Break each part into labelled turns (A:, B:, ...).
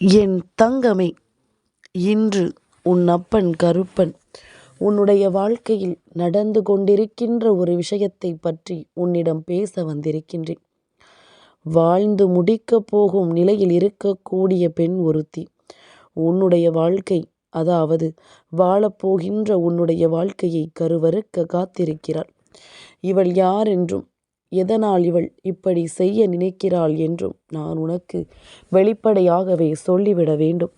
A: என் தங்கமே இன்று உன் அப்பன் கருப்பன். உன்னுடைய வாழ்க்கையில் நடந்து கொண்டிருக்கின்ற ஒரு விஷயத்தை பற்றி உன்னிடம் பேச வந்திருக்கின்றேன். வாழ்ந்து முடிக்கப் போகும் நிலையில் இருக்கக்கூடிய பெண் ஒருத்தி. உன்னுடைய வாழ்க்கை அதாவது வாழப்போகின்ற உன்னுடைய வாழ்க்கையை கருவறுக்க காத்திருக்கிறாள். இவள் யார் என்றும் எதனால் இவள் இப்படி செய்ய நினைக்கிறாள் என்றும் நான் உனக்கு வெளிப்படையாகவே சொல்லிவிட வேண்டும்.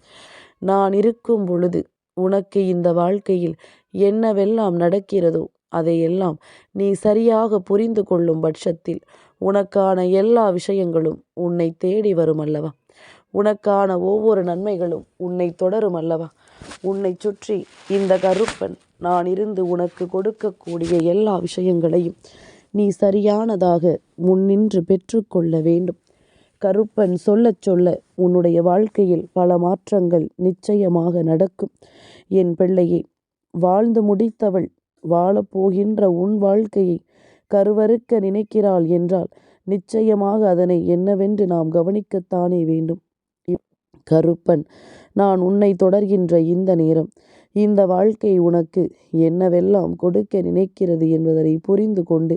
A: நான் இருக்கும் பொழுது உனக்கு இந்த வாழ்க்கையில் என்னவெல்லாம் நடக்கிறதோ அதையெல்லாம் நீ சரியாக புரிந்து கொள்ளும் பட்சத்தில் உனக்கான எல்லா விஷயங்களும் உன்னை தேடி வரும் அல்லவா உனக்கான ஒவ்வொரு நன்மைகளும் உன்னை தொடரும் அல்லவா உன்னை சுற்றி இந்த கருப்பன் நான் இருந்து உனக்கு கொடுக்கக்கூடிய எல்லா விஷயங்களையும் நீ சரியானதாக முன்னின்று பெற்றுக்கொள்ள வேண்டும். கருப்பன் சொல்லச் சொல்ல உன்னுடைய வாழ்க்கையில் பல மாற்றங்கள் நிச்சயமாக நடக்கும். என் பிள்ளையே வாழ்ந்து முடித்தவள் வாழப்போகின்ற உன் வாழ்க்கையை கருவறுக்க நினைக்கிறாள் என்றால் நிச்சயமாக அதனை என்னவென்று நாம் கவனிக்கத்தானே வேண்டும். கருப்பன் நான் உன்னை தொடர்கின்ற இந்த நேரம் இந்த வாழ்க்கை உனக்கு என்னவெல்லாம் கொடுக்க நினைக்கிறது என்பதனை புரிந்து கொண்டு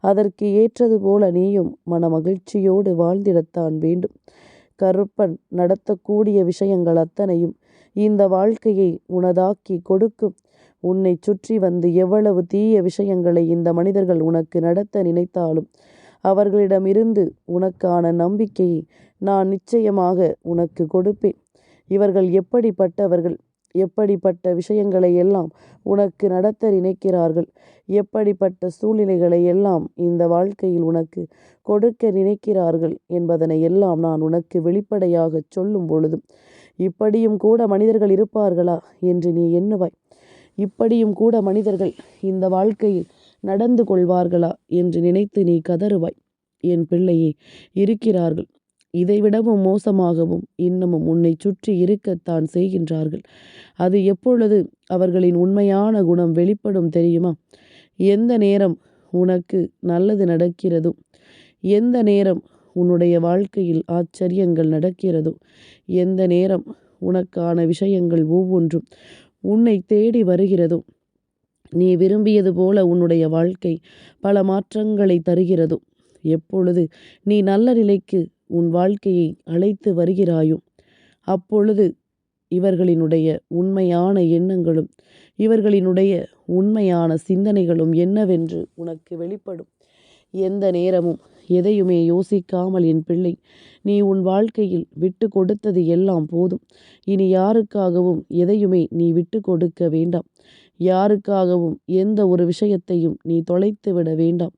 A: அதற்கு ஏற்றது போல நீயும் மன மகிழ்ச்சியோடு வாழ்ந்திடத்தான் வேண்டும். கருப்பன் நடத்தக்கூடிய விஷயங்கள் அத்தனையும் இந்த வாழ்க்கையை உனதாக்கி கொடுக்கும். உன்னை சுற்றி வந்து எவ்வளவு தீய விஷயங்களை இந்த மனிதர்கள் உனக்கு நடத்த நினைத்தாலும் அவர்களிடமிருந்து உனக்கான நம்பிக்கையை நான் நிச்சயமாக உனக்கு கொடுப்பேன். இவர்கள் எப்படிப்பட்டவர்கள்? எப்படிப்பட்ட விஷயங்களை எல்லாம் உனக்கு நடத்த நினைக்கிறார்கள்? எப்படிப்பட்ட சூழ்நிலைகளை எல்லாம் இந்த வாழ்க்கையில் உனக்கு கொடுக்க நினைக்கிறார்கள் என்பதனை எல்லாம் நான் உனக்கு வெளிப்படையாக சொல்லும் பொழுதும் இப்படியும் கூட மனிதர்கள் இருப்பார்களா என்று நீ எண்ணுவாய்? இப்படியும் கூட மனிதர்கள் இந்த வாழ்க்கையில் நடந்து கொள்வார்களா என்று நினைத்து நீ கதறுவாய்? என் பிள்ளையே இருக்கிறார்கள். இதைவிடவும் மோசமாகவும் இன்னமும் உன்னை சுற்றி இருக்கத்தான் செய்கின்றார்கள். அது எப்பொழுது அவர்களின் உண்மையான குணம் வெளிப்படும் தெரியுமா? எந்த நேரம் உனக்கு நல்லது நடக்கிறதோ எந்த நேரம் உன்னுடைய வாழ்க்கையில் ஆச்சரியங்கள் நடக்கிறதோ எந்த நேரம் உனக்கான விஷயங்கள் ஒவ்வொன்றும் உன்னை தேடி வருகிறதோ நீ விரும்பியது போல உன்னுடைய வாழ்க்கை பல மாற்றங்களை தருகிறதோ எப்பொழுது நீ நல்ல நிலைக்கு உன் வாழ்க்கையை அழைத்து வருகிறாயோ? அப்பொழுது இவர்களினுடைய உண்மையான எண்ணங்களும் இவர்களினுடைய உண்மையான சிந்தனைகளும் என்னவென்று உனக்கு வெளிப்படும். எந்த நேரமும் எதையுமே யோசிக்காமல் என் பிள்ளை நீ உன் வாழ்க்கையில் விட்டு கொடுத்தது எல்லாம் போதும். இனி யாருக்காகவும் எதையுமே நீ விட்டு கொடுக்க வேண்டாம். யாருக்காகவும் எந்த ஒரு விஷயத்தையும் நீ தொலைத்து விட வேண்டாம்.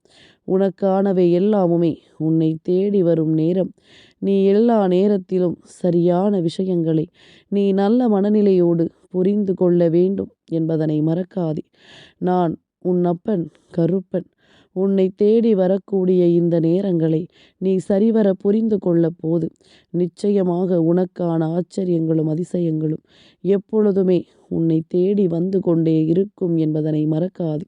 A: உனக்கானவை எல்லாமுமே உன்னை தேடி வரும் நேரம். நீ எல்லா நேரத்திலும் சரியான விஷயங்களை நீ நல்ல மனநிலையோடு புரிந்து கொள்ள வேண்டும் என்பதனை மறக்காதே. நான் உன் அப்பன் கருப்பன். உன்னை தேடி வரக்கூடிய இந்த நேரங்களை நீ சரிவர புரிந்து கொள்ள போது நிச்சயமாக உனக்கான ஆச்சரியங்களும் அதிசயங்களும் எப்பொழுதுமே உன்னை தேடி வந்து கொண்டே இருக்கும் என்பதனை மறக்காது.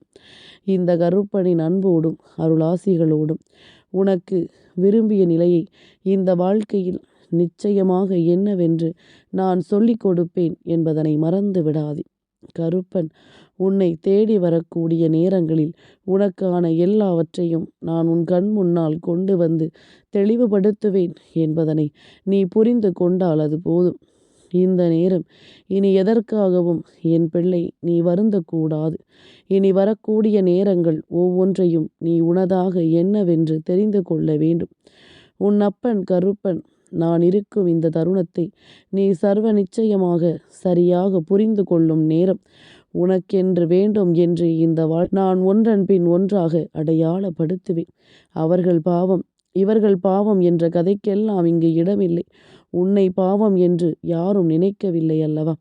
A: இந்த கருப்பனின் அன்போடும் அருளாசிகளோடும் உனக்கு விரும்பிய நிலையை இந்த வாழ்க்கையில் நிச்சயமாக என்னவென்று நான் சொல்லிக் கொடுப்பேன் என்பதனை மறந்து விடாதே. கருப்பன் உன்னை தேடி வரக்கூடிய நேரங்களில் உனக்கான எல்லாவற்றையும் நான் உன் கண் முன்னால் கொண்டு வந்து தெளிவுபடுத்துவேன் என்பதனை நீ புரிந்து கொண்டால் அது போதும். இந்த நேரம். இனி எதற்காகவும் என் பிள்ளை நீ வருந்தக்கூடாது. இனி வரக்கூடிய நேரங்கள் ஒவ்வொன்றையும் நீ உனதாக என்னவென்று தெரிந்து கொள்ள வேண்டும். உன் அப்பன் கருப்பன் நான் இருக்கும் இந்த தருணத்தை நீ சர்வ நிச்சயமாக சரியாக புரிந்து கொள்ளும் நேரம். உனக்கென்று வேண்டும் என்று இந்த வாழ் நான் ஒன்றன் பின் ஒன்றாக அடையாளப்படுத்துவேன். அவர்கள் பாவம் இவர்கள் பாவம் என்ற கதைக்கெல்லாம் இங்கு இடமில்லை. உன்னை பாவம் என்று யாரும் நினைக்கவில்லை அல்லவா?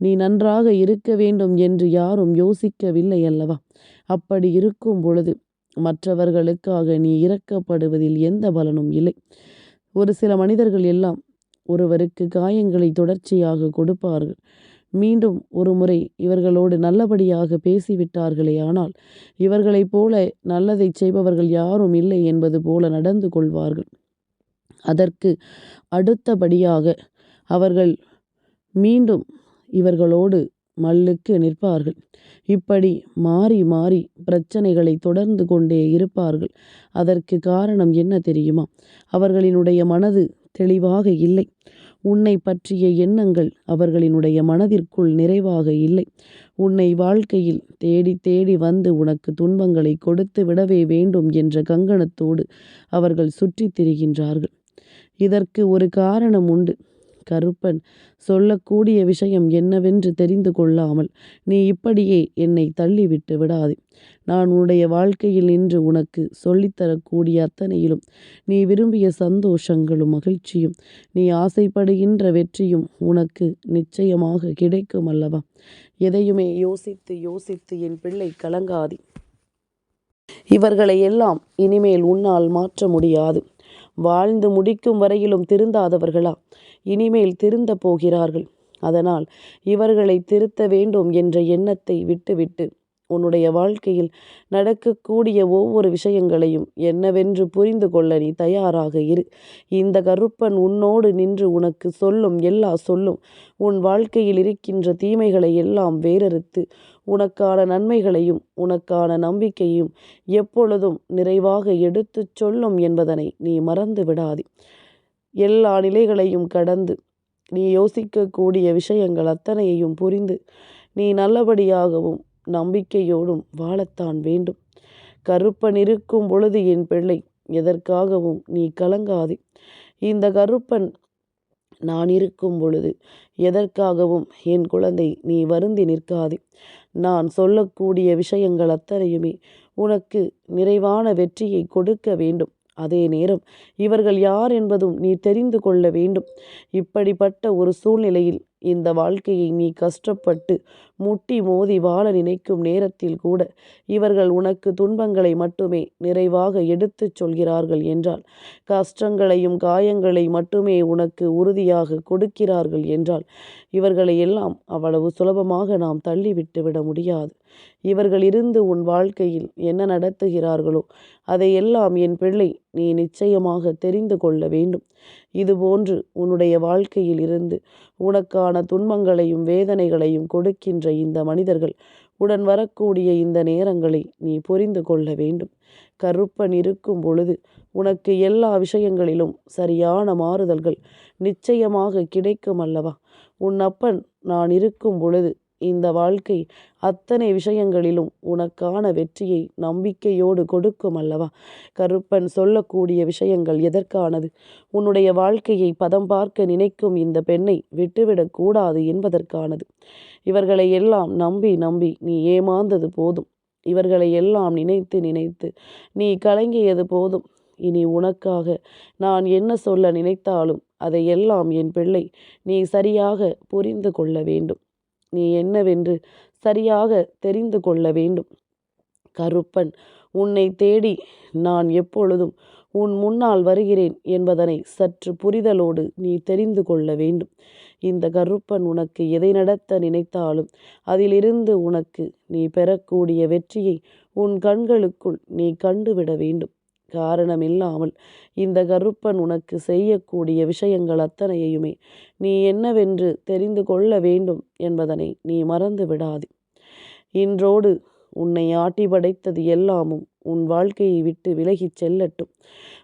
A: நீ நன்றாக இருக்க வேண்டும் என்று யாரும் யோசிக்கவில்லை அல்லவா? அப்படி இருக்கும் பொழுது மற்றவர்களுக்காக நீ இறக்கப்படுவதில் எந்த பலனும் இல்லை. ஒரு சில மனிதர்கள் எல்லாம் ஒருவருக்கு காயங்களை தொடர்ச்சியாக கொடுப்பார்கள். மீண்டும் ஒரு முறை இவர்களோடு நல்லபடியாக பேசிவிட்டார்களே ஆனால் இவர்களைப் போல நல்லதை செய்பவர்கள் யாரும் இல்லை என்பது போல நடந்து கொள்வார்கள். அதற்கு அடுத்தபடியாக அவர்கள் மீண்டும் இவர்களோடு மல்லுக்கு நிற்பார்கள். இப்படி மாறி மாறி பிரச்சனைகளை தொடர்ந்து கொண்டே இருப்பார்கள். அதற்கு காரணம் என்ன தெரியுமா? அவர்களினுடைய மனது தெளிவாக இல்லை. உன்னை பற்றிய எண்ணங்கள் அவர்களினுடைய மனதிற்குள் நிறைவாக இல்லை. உன்னை வாழ்க்கையில் தேடி தேடி வந்து உனக்கு துன்பங்களை கொடுத்து விடவே வேண்டும் என்ற கங்கணத்தோடு அவர்கள் சுற்றித் திரிகின்றார்கள். இதற்கு ஒரு காரணம் உண்டு. கருப்பன் சொல்லக்கூடிய விஷயம் என்னவென்று தெரிந்து கொள்ளாமல் நீ இப்படியே என்னை தள்ளிவிட்டு விடாதே. நான் உன்னுடைய வாழ்க்கையில் நின்று உனக்கு சொல்லித்தரக்கூடிய அத்தனையிலும் நீ விரும்பிய சந்தோஷங்களும் மகிழ்ச்சியும் நீ ஆசைப்படுகின்ற வெற்றியும் உனக்கு நிச்சயமாக கிடைக்கும் அல்லவா? எதையுமே யோசித்து யோசித்து என் பிள்ளை கலங்காதி. இவர்களை எல்லாம் இனிமேல் உன்னால் மாற்ற முடியாது. வாழ்ந்து முடிக்கும் வரையிலும் திருந்தாதவர்களா? இனிமேல் திருந்த போகிறார்கள். அதனால் இவர்களை திருத்த வேண்டும் என்ற எண்ணத்தை விட்டுவிட்டு உன்னுடைய வாழ்க்கையில் நடக்கக்கூடிய ஒவ்வொரு விஷயங்களையும் என்னவென்று புரிந்து கொள்ள நீ தயாராக இரு. இந்த கருப்பன் உன்னோடு நின்று உனக்கு சொல்லும் எல்லா சொல்லும் உன் வாழ்க்கையில் இருக்கின்ற தீமைகளை எல்லாம் வேறறுத்து உனக்கான நன்மைகளையும் உனக்கான நம்பிக்கையும் எப்பொழுதும் நிறைவாக எடுத்துச் சொல்லும் என்பதனை நீ மறந்து விடாதே. எல்லா நிலைகளையும் கடந்து நீ யோசிக்கக்கூடிய விஷயங்கள் அத்தனையையும் புரிந்து நீ நல்லபடியாகவும் நம்பிக்கையோடும் வாழத்தான் வேண்டும். கருப்பன் இருக்கும் பொழுது என் பிள்ளை எதற்காகவும் நீ கலங்காதே. இந்த கருப்பன் நான் இருக்கும் பொழுது எதற்காகவும் என் குழந்தை நீ வருந்தி நிற்காதே. நான் சொல்லக்கூடிய விஷயங்கள் அத்தனையுமே உனக்கு நிறைவான வெற்றியை கொடுக்க வேண்டும். அதே நேரம் இவர்கள் யார் என்பதும் நீ தெரிந்து கொள்ள வேண்டும். இப்படிப்பட்ட ஒரு சூழ்நிலையில் இந்த வாழ்க்கையை நீ கஷ்டப்பட்டு முட்டி மோதி வாழ நினைக்கும் நேரத்தில் கூட இவர்கள் உனக்கு துன்பங்களை மட்டுமே நிறைவாக எடுத்துச் சொல்கிறார்கள் என்றால் கஷ்டங்களையும் காயங்களை மட்டுமே உனக்கு உறுதியாக கொடுக்கிறார்கள் என்றால் இவர்களை எல்லாம் அவ்வளவு சுலபமாக நாம் தள்ளிவிட்டு விட முடியாது. இவர்கள் இருந்து உன் வாழ்க்கையில் என்ன நடத்துகிறார்களோ அதையெல்லாம் என் பிள்ளை நீ நிச்சயமாக தெரிந்து கொள்ள வேண்டும். இதுபோன்று உன்னுடைய வாழ்க்கையில் இருந்து உனக்கான துன்பங்களையும் வேதனைகளையும் கொடுக்கின்ற இந்த மனிதர்கள் உடன் வரக்கூடிய இந்த நேரங்களை நீ புரிந்து கொள்ள வேண்டும். கருப்பன் இருக்கும் பொழுது உனக்கு எல்லா விஷயங்களிலும் சரியான மாறுதல்கள் நிச்சயமாக கிடைக்கும் அல்லவா? உன் அப்பன் நான் இருக்கும் பொழுது இந்த வாழ்க்கை அத்தனை விஷயங்களிலும் உனக்கான வெற்றியை நம்பிக்கையோடு கொடுக்கும் அல்லவா? கருப்பன் சொல்லக்கூடிய விஷயங்கள் எதற்கானது? உன்னுடைய வாழ்க்கையை பதம் பார்க்க நினைக்கும் இந்த பெண்ணை விட்டுவிடக்கூடாது என்பதற்கானது. இவர்களை எல்லாம் நம்பி நம்பி நீ ஏமாந்தது போதும். இவர்களை எல்லாம் நினைத்து நினைத்து நீ கலங்கியது போதும். இனி உனக்காக நான் என்ன சொல்ல நினைத்தாலும் அதையெல்லாம் என் பிள்ளை நீ சரியாக புரிந்து கொள்ள வேண்டும். நீ என்னவென்று சரியாக தெரிந்து கொள்ள வேண்டும். கருப்பன் உன்னை தேடி நான் எப்பொழுதும் உன் முன்னால் வருகிறேன் என்பதனை சற்று புரிதலோடு நீ தெரிந்து கொள்ள வேண்டும். இந்த கருப்பன் உனக்கு எதை நடத்த நினைத்தாலும் அதிலிருந்து உனக்கு நீ பெறக்கூடிய வெற்றியை உன் கண்களுக்குள் நீ கண்டுவிட வேண்டும். காரணமில்லாமல் இந்த கருப்பன் உனக்கு செய்யக்கூடிய விஷயங்கள் அத்தனையுமே நீ என்னவென்று தெரிந்து கொள்ள வேண்டும் என்பதனை நீ மறந்து விடாதே. இன்றோடு உன்னை ஆட்டி படைத்தது எல்லாமும் உன் வாழ்க்கையை விட்டு விலகிச் செல்லட்டும்.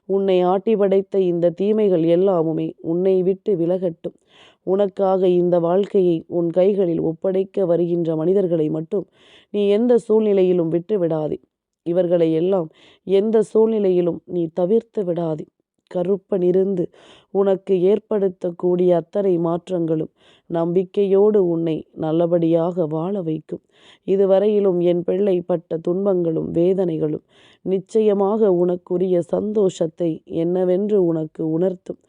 A: உன்னை ஆட்டி படைத்த இந்த தீமைகள் எல்லாமுமே உன்னை விட்டு விலகட்டும். உனக்காக இந்த வாழ்க்கையை உன் கைகளில் ஒப்படைக்க வருகின்ற மனிதர்களை மட்டும் நீ எந்த சூழ்நிலையிலும் விட்டு விடாதே இவர்களை எல்லாம் எந்த சூழ்நிலையிலும் நீ தவிர்த்து விடாதே. கருப்பனிருந்து உனக்கு ஏற்படுத்தக்கூடிய அத்தனை மாற்றங்களும் நம்பிக்கையோடு உன்னை நல்லபடியாக வாழ வைக்கும். இதுவரையிலும் என் பிள்ளை பட்ட துன்பங்களும் வேதனைகளும் நிச்சயமாக உனக்குரிய சந்தோஷத்தை என்னவென்று உனக்கு உணர்த்தும்.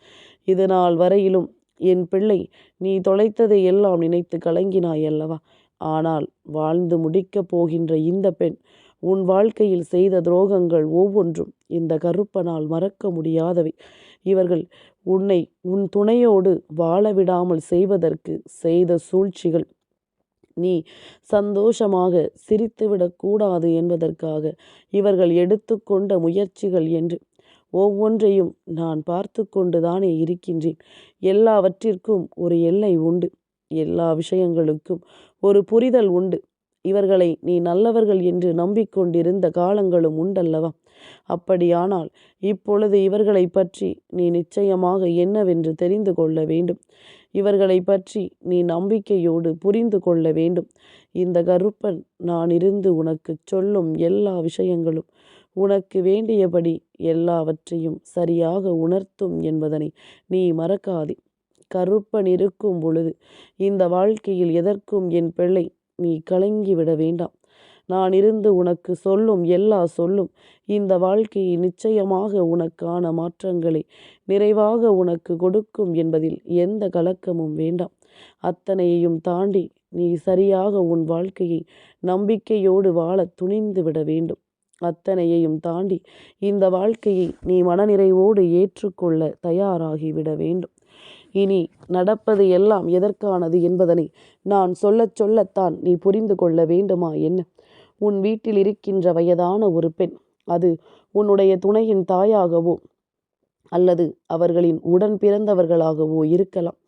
A: இதனால் வரையிலும் என் பிள்ளை நீ தொலைத்ததை எல்லாம் நினைத்து கலங்கினாய் அல்லவா ஆனால் வாழ்ந்து முடிக்கப் போகின்ற இந்த பெண் உன் வாழ்க்கையில் செய்த துரோகங்கள் ஒவ்வொன்றும் இந்த கருப்பனால் மறக்க முடியாதவை. இவர்கள் உன்னை உன் துணையோடு வாழ விடாமல் செய்வதற்கு செய்த சூழ்ச்சிகள். நீ சந்தோஷமாக சிரித்துவிடக்கூடாது என்பதற்காக இவர்கள் எடுத்துக்கொண்ட முயற்சிகள் என்று ஒவ்வொன்றையும் நான் பார்த்து கொண்டுதானே இருக்கின்றேன். எல்லாவற்றிற்கும் ஒரு எல்லை உண்டு. எல்லா விஷயங்களுக்கும் ஒரு புரிதல் உண்டு. இவர்களை நீ நல்லவர்கள் என்று நம்பிக்கொண்டிருந்த காலங்களும் உண்டல்லவா? அப்படியானால் இப்பொழுது இவர்களை பற்றி நீ நிச்சயமாக என்னவென்று தெரிந்து கொள்ள வேண்டும். இவர்களை பற்றி நீ நம்பிக்கையோடு புரிந்து கொள்ள வேண்டும். இந்த கருப்பன் நான் இருந்து உனக்கு சொல்லும் எல்லா விஷயங்களும் உனக்கு வேண்டியபடி எல்லாவற்றையும் சரியாக உணர்த்தும் என்பதனை நீ மறக்காதே. கருப்பன் இருக்கும் பொழுது இந்த வாழ்க்கையில் எதற்கும் என் பிள்ளை நீ கலங்கிவிட வேண்டாம். நான் இருந்து உனக்கு சொல்லும் எல்லா சொல்லும். இந்த வாழ்க்கையை நிச்சயமாக உனக்கான மாற்றங்களை நிறைவாக உனக்கு கொடுக்கும் என்பதில் எந்த கலக்கமும் வேண்டாம். அத்தனையையும் தாண்டி நீ சரியாக உன் வாழ்க்கையை நம்பிக்கையோடு வாழ துணிந்து விட வேண்டும். அத்தனையையும் தாண்டி இந்த வாழ்க்கையை நீ மனநிறைவோடு ஏற்றுக்கொள்ள தயாராகிவிட வேண்டும். இனி நடப்பது எல்லாம் எதற்கானது என்பதனை நான் சொல்லச் சொல்லத்தான் நீ புரிந்து கொள்ள வேண்டுமா என்ன? உன் வீட்டில் இருக்கின்ற வயதான ஒரு பெண் அது உன்னுடைய துணையின் தாயாகவோ அல்லது அவர்களின் உடன் பிறந்தவர்களாகவோ இருக்கலாம்.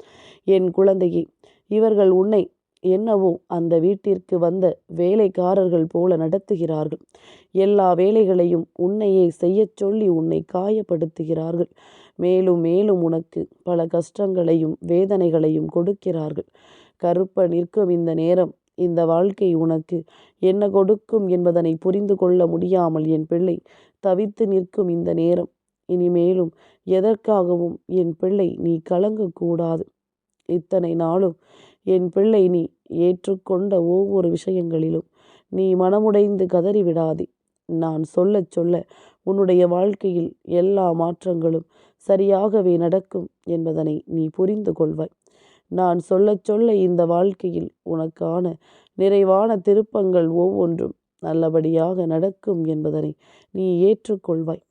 A: என் குழந்தையே இவர்கள் உன்னை என்னவோ அந்த வீட்டிற்கு வந்த வேலைக்காரர்கள் போல நடத்துகிறார்கள். எல்லா வேலைகளையும் உன்னையே செய்யச் சொல்லி உன்னை காயப்படுத்துகிறார்கள். மேலும் மேலும் உனக்கு பல கஷ்டங்களையும் வேதனைகளையும் கொடுக்கிறார்கள். கருப்ப நிற்கும் இந்த நேரம் இந்த வாழ்க்கை உனக்கு என்ன கொடுக்கும் என்பதனை புரிந்து கொள்ள முடியாமல் என் பிள்ளை தவித்து நிற்கும் இந்த நேரம். இனிமேலும் எதற்காகவும் என் பிள்ளை நீ கலங்கக்கூடாது. இத்தனை நாளும் என் பிள்ளை நீ ஏற்றுக்கொண்ட ஒவ்வொரு விஷயங்களிலும் நீ மனமுடைந்து கதறிவிடாதே. நான் சொல்லச் சொல்ல உன்னுடைய வாழ்க்கையில் எல்லா மாற்றங்களும் சரியாகவே நடக்கும் என்பதனை நீ புரிந்து கொள்வாய். நான் சொல்லச் சொல்ல இந்த வாழ்க்கையில் உனக்கான நிறைவான திருப்பங்கள் ஒவ்வொன்றும் நல்லபடியாக நடக்கும் என்பதனை நீ ஏற்றுக்கொள்வாய்.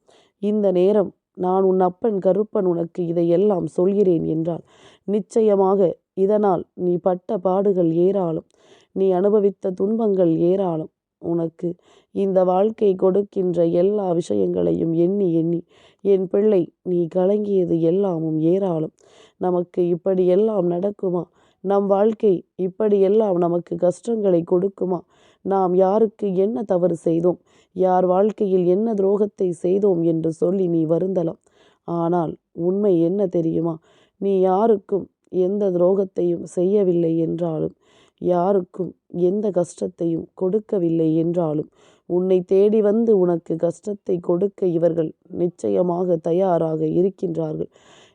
A: இந்த நேரம் நான் உன் அப்பன் கருப்பன் உனக்கு இதையெல்லாம் சொல்கிறேன் என்றால் நிச்சயமாக இதனால் நீ பட்ட பாடுகள் ஏராளம். நீ அனுபவித்த துன்பங்கள் ஏராளம். உனக்கு. இந்த வாழ்க்கை கொடுக்கின்ற எல்லா விஷயங்களையும் எண்ணி எண்ணி என் பிள்ளை நீ கலங்கியது எல்லாமும் ஏராளம். நமக்கு இப்படியெல்லாம் நடக்குமா? நம் வாழ்க்கை இப்படியெல்லாம் நமக்கு கஷ்டங்களை கொடுக்குமா? நாம் யாருக்கு என்ன தவறு செய்தோம்? யார் வாழ்க்கையில் என்ன துரோகத்தை செய்தோம்? என்று சொல்லி நீ வருந்தலாம். ஆனால் உண்மை என்ன தெரியுமா? நீ யாருக்கும் எந்த துரோகத்தையும் செய்யவில்லை என்றாலும் யாருக்கும் எந்த கஷ்டத்தையும் கொடுக்கவில்லை என்றாலும் உன்னை தேடி வந்து உனக்கு கஷ்டத்தை கொடுக்க இவர்கள் நிச்சயமாக தயாராக இருக்கின்றார்கள்.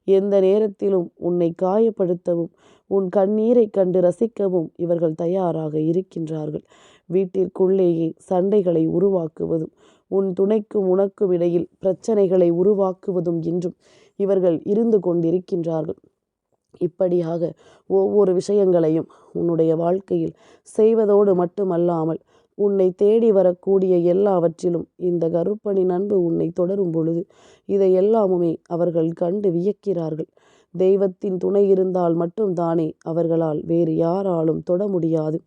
A: எந்த நேரத்திலும் உன்னை காயப்படுத்தவும் உன் கண்ணீரை கண்டு ரசிக்கவும் இவர்கள் தயாராக இருக்கின்றார்கள். வீட்டிற்குள்ளேயே சண்டைகளை உருவாக்குவதும் உன் துணைக்கும் உனக்கும் இடையில் பிரச்சனைகளை உருவாக்குவதும் என்றும் இவர்கள் இருந்து கொண்டிருக்கின்றார்கள். இப்படியாக ஒவ்வொரு விஷயங்களையும் உன்னுடைய வாழ்க்கையில் செய்வதோடு மட்டுமல்லாமல் உன்னை தேடி வரக்கூடிய எல்லாவற்றிலும் இந்த கருப்பணி நண்பு உன்னை தொடரும் பொழுது இதை எல்லாமுமே அவர்கள் கண்டு வியக்கிறார்கள். தெய்வத்தின் துணை இருந்தால் மட்டும்தானே அவர்களால் வேறு யாராலும் தொட முடியாது.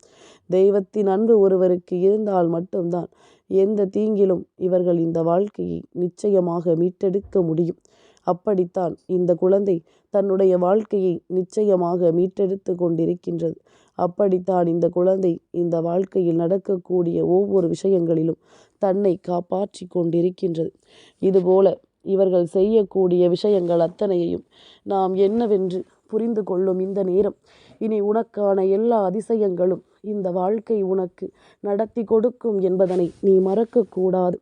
A: தெய்வத்தின் அன்பு ஒருவருக்கு இருந்தால் மட்டும்தான் எந்த தீங்கிலும் இவர்கள் இந்த வாழ்க்கையை நிச்சயமாக மீட்டெடுக்க முடியும். அப்படித்தான் இந்த குழந்தை தன்னுடைய வாழ்க்கையை நிச்சயமாக மீட்டெடுத்து கொண்டிருக்கின்றது. அப்படித்தான் இந்த குழந்தை இந்த வாழ்க்கையில் நடக்கக்கூடிய ஒவ்வொரு விஷயங்களிலும் தன்னை காப்பாற்றி கொண்டிருக்கின்றது. இதுபோல இவர்கள் செய்யக்கூடிய விஷயங்கள் அத்தனையையும் நாம் என்னவென்று புரிந்து கொள்ளும் இந்த நேரம். இனி உனக்கான எல்லா அதிசயங்களும் இந்த வாழ்க்கை உனக்கு நடத்தி கொடுக்கும் என்பதனை நீ மறக்கக்கூடாது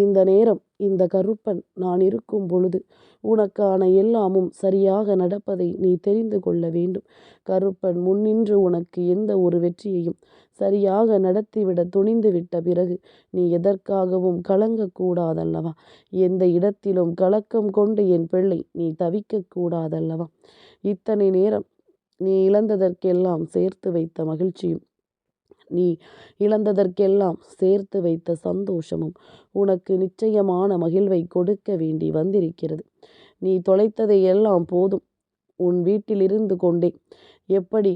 A: இந்த நேரம் இந்த கருப்பன் நான் இருக்கும் பொழுது உனக்கான எல்லாமும் சரியாக நடப்பதை நீ தெரிந்து கொள்ள வேண்டும். கருப்பன் முன்னின்று உனக்கு எந்த ஒரு வெற்றியையும் சரியாக நடத்திவிட துணிந்துவிட்ட பிறகு நீ எதற்காகவும் கலங்கக்கூடாதல்லவா? எந்த இடத்திலும் கலக்கம் கொண்டு என் பிள்ளை நீ தவிக்கக்கூடாதல்லவா? இத்தனை நேரம் நீ இழந்ததற்கெல்லாம் சேர்த்து வைத்த மகிழ்ச்சியும் நீ இழந்ததற்கெல்லாம் சேர்த்து வைத்த சந்தோஷமும் உனக்கு நிச்சயமான மகிழ்வை கொடுக்க வேண்டி வந்திருக்கிறது. நீ தொலைத்ததை எல்லாம் போதும். உன் வீட்டிலிருந்து கொண்டே. எப்படி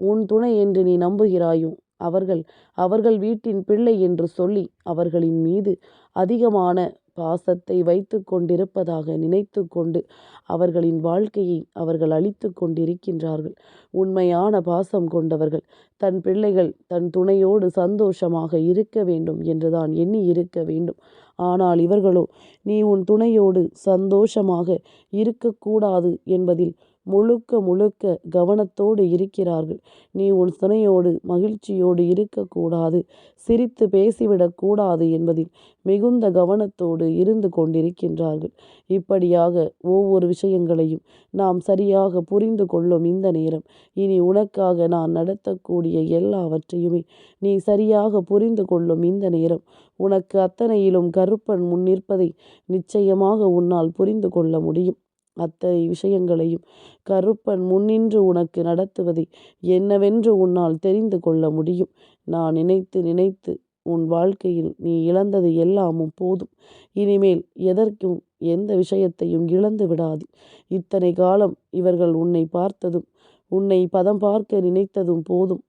A: உன் துணை என்று நீ நம்புகிறாயோ அவர்கள் அவர்கள் வீட்டின் பிள்ளை என்று சொல்லி அவர்களின் மீது அதிகமான பாசத்தை வைத்து கொண்டிருப்பதாக நினைத்து கொண்டு அவர்களின் வாழ்க்கையை அவர்கள் அழித்து கொண்டிருக்கின்றார்கள். உண்மையான பாசம் கொண்டவர்கள் தன் பிள்ளைகள் தன் துணையோடு சந்தோஷமாக இருக்க வேண்டும் என்றுதான் எண்ணி இருக்க வேண்டும். ஆனால் இவர்களோ நீ உன் துணையோடு சந்தோஷமாக இருக்கக்கூடாது என்பதில் முழுக்க முழுக்க கவனத்தோடு இருக்கிறார்கள். நீ உன் துணையோடு மகிழ்ச்சியோடு இருக்கக்கூடாது சிரித்து பேசிவிடக்கூடாது என்பதில் மிகுந்த கவனத்தோடு இருந்து கொண்டிருக்கின்றார்கள். இப்படியாக ஒவ்வொரு விஷயங்களையும் நாம் சரியாக புரிந்து கொள்ளும் இந்த நேரம். இனி உனக்காக நான் நடத்தக்கூடிய எல்லாவற்றையுமே நீ சரியாக புரிந்து கொள்ளும் இந்த நேரம். உனக்கு அத்தனையிலும் கருப்பன் முன் நிற்பதை நிச்சயமாக உன்னால் புரிந்து கொள்ள முடியும். அத்தனை விஷயங்களையும் கருப்பன் முன்னின்று உனக்கு நடத்துவதை என்னவென்று உன்னால் தெரிந்து கொள்ள முடியும். நான் நினைத்து நினைத்து உன் வாழ்க்கையில் நீ இழந்தது எல்லாமும் போதும். இனிமேல் எதற்கும் எந்த விஷயத்தையும் இழந்து விடாது. இத்தனை காலம் இவர்கள் உன்னை பார்த்ததும் உன்னை பதம் பார்க்க நினைத்ததும் போதும்.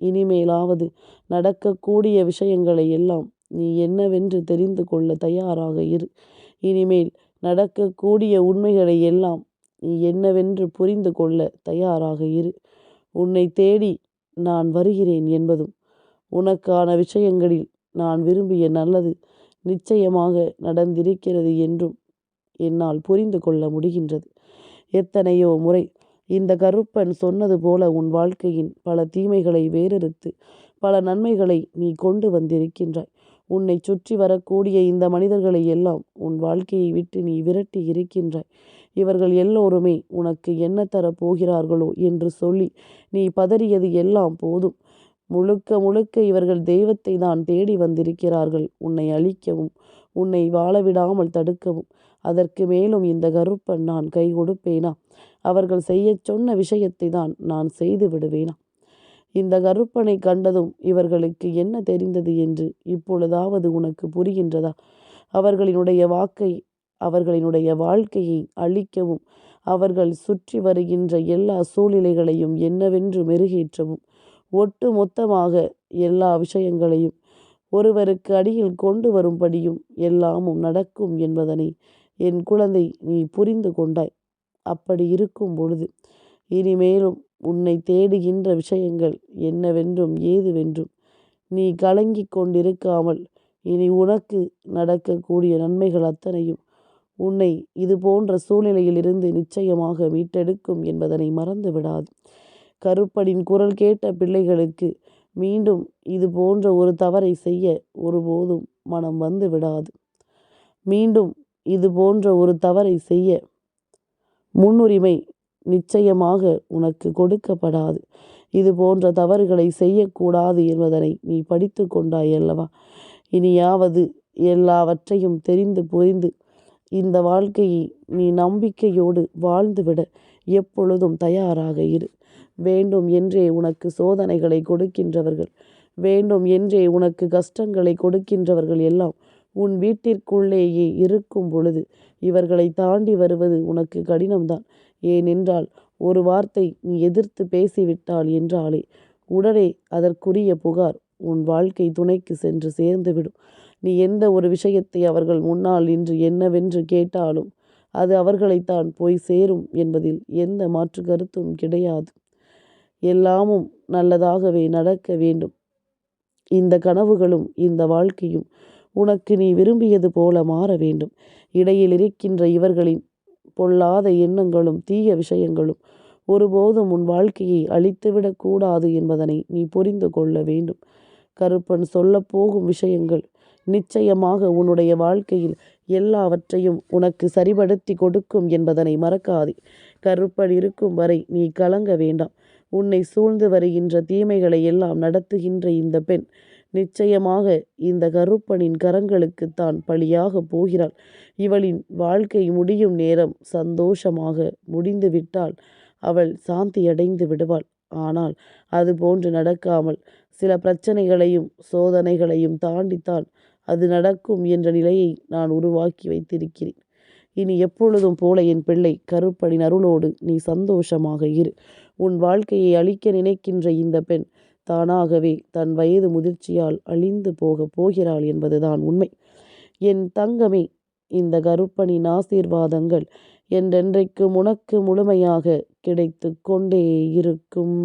A: இனிமேலாவது நடக்கக்கூடிய விஷயங்களை எல்லாம் நீ என்னவென்று தெரிந்து கொள்ள தயாராக இரு. இனிமேல் நடக்கக்கூடிய உண்மைகளை எல்லாம் நீ என்னவென்று புரிந்து கொள்ள தயாராக இரு. உன்னை தேடி நான் வருகிறேன் என்பதும் உனக்கான விஷயங்களில் நான் விரும்பிய நல்லது நிச்சயமாக நடந்திருக்கிறது என்றும் என்னால் புரிந்து கொள்ள முடிகின்றது. எத்தனையோ முறை இந்த கருப்பன் சொன்னது போல உன் வாழ்க்கையின் பல தீமைகளை வேறறுத்து பல நன்மைகளை நீ கொண்டு வந்திருக்கின்றாய். உன்னை சுற்றி வரக்கூடிய இந்த மனிதர்களை எல்லாம் உன் வாழ்க்கையை விட்டு நீ விரட்டி இருக்கின்றாய் இவர்கள் எல்லோருமே உனக்கு என்ன தரப் போகிறார்களோ என்று சொல்லி நீ பதறியது எல்லாம் போதும். முழுக்க முழுக்க இவர்கள் தெய்வத்தை தான் தேடி வந்திருக்கிறார்கள். உன்னை அழிக்கவும் உன்னை வாழவிடாமல் தடுக்கவும். அதற்கு மேலும் இந்த கருப்பன் நான் கை கொடுப்பேனா? அவர்கள் செய்யச் சொன்ன விஷயத்தை தான் நான் செய்து விடுவேனா? இந்த கருப்பனை கண்டதும் இவர்களுக்கு என்ன தெரிந்தது என்று இப்பொழுதாவது உனக்கு புரிகின்றதா? அவர்களினுடைய வாக்கை அவர்களினுடைய வாழ்க்கையை அழிக்கவும் அவர்கள் சுற்றி வருகின்ற எல்லா சூழ்நிலைகளையும் என்னவென்று மெருகேற்றவும். ஒட்டு மொத்தமாக எல்லா விஷயங்களையும் ஒருவருக்கு அடியில் கொண்டு வரும்படியும் எல்லாமும் நடக்கும் என்பதனை என் குழந்தை நீ புரிந்து கொண்டாய். அப்படி இருக்கும் பொழுது இனிமேலும் உன்னை தேடுகின்ற விஷயங்கள் என்னவென்றும் ஏதுவென்றும் நீ கலங்கிக் கொண்டிருக்காமல் இனி உனக்கு நடக்கக்கூடிய நன்மைகள் அத்தனையும் உன்னை இது போன்ற சூழ்நிலையிலிருந்து நிச்சயமாக மீட்டெடுக்கும் என்பதனை மறந்து விடாது கருப்படின் குரல் கேட்ட பிள்ளைகளுக்கு மீண்டும் இது போன்ற ஒரு தவறை செய்ய ஒருபோதும் மனம் வந்து விடாது மீண்டும் இது போன்ற ஒரு தவறை செய்ய முன்னுரிமை நிச்சயமாக உனக்கு கொடுக்கப்படாது. இது போன்ற தவறுகளை செய்யக்கூடாது என்பதனை நீ படித்து கொண்டாய் அல்லவா? இனியாவது எல்லாவற்றையும் தெரிந்து புரிந்து இந்த வாழ்க்கையை நீ நம்பிக்கையோடு வாழ்ந்துவிட எப்பொழுதும் தயாராக இரு. வேண்டும் என்றே உனக்கு சோதனைகளை கொடுக்கின்றவர்கள் வேண்டும் என்றே உனக்கு கஷ்டங்களை கொடுக்கின்றவர்கள் எல்லாம் உன் வீட்டிற்குள்ளேயே இருக்கும் பொழுது இவர்களை தாண்டி வருவது உனக்கு கடினம்தான். ஏனென்றால் ஒரு வார்த்தை நீ எதிர்த்து பேசிவிட்டாள் என்றாலே உடனே அதற்குரிய புகார் உன் வாழ்க்கை துணைக்கு சென்று சேர்ந்துவிடும். நீ எந்த ஒரு விஷயத்தை அவர்கள் முன்னால் நின்று என்னவென்று கேட்டாலும் அது அவர்களைத்தான் போய் சேரும் என்பதில் எந்த மாற்று கருத்தும் கிடையாது. எல்லாமும் நல்லதாகவே நடக்க வேண்டும். இந்த கனவுகளும் இந்த வாழ்க்கையும் உனக்கு நீ விரும்பியது போல மாற வேண்டும். இடையில் இருக்கின்ற இவர்களின் பொல்லாத எண்ணங்களும் தீய விஷயங்களும் ஒருபோதும் உன் வாழ்க்கையை அழித்துவிடக் கூடாது என்பதனை நீ புரிந்து கொள்ள வேண்டும். கருப்பன் சொல்லப்போகும் விஷயங்கள் நிச்சயமாக உன்னுடைய வாழ்க்கையில் எல்லாவற்றையும் உனக்கு சரிபடுத்தி கொடுக்கும் என்பதனை மறக்காதே. கருப்பன் இருக்கும் வரை நீ கலங்க வேண்டாம். உன்னை சூழ்ந்து வருகின்ற தீமைகளை எல்லாம் நடத்துகின்ற இந்த பெண் நிச்சயமாக இந்த கருப்பனின் கரங்களுக்குத்தான் பழியாக போகிறாள். இவளின் வாழ்க்கை முடியும் நேரம் சந்தோஷமாக முடிந்துவிட்டால் அவள் சாந்தியடைந்து விடுவாள். ஆனால் அது போன்று நடக்காமல் சில பிரச்சனைகளையும் சோதனைகளையும் தாண்டித்தான் அது நடக்கும் என்ற நிலையை நான் உருவாக்கி வைத்திருக்கிறேன். இனி எப்பொழுதும் போல என் பிள்ளை கருப்பனின் அருளோடு நீ சந்தோஷமாக இரு. உன் வாழ்க்கையை அழிக்க நினைக்கின்ற இந்த பெண் தானாகவே தன் வயது முதிர்ச்சியால் அழிந்து போகப் போகிறாள் என்பதுதான் உண்மை. என் தங்கமே இந்த கருப்பனின் ஆசீர்வாதங்கள் என்றென்றைக்கும் உனக்கு முழுமையாக கிடைத்து கொண்டே இருக்கும்.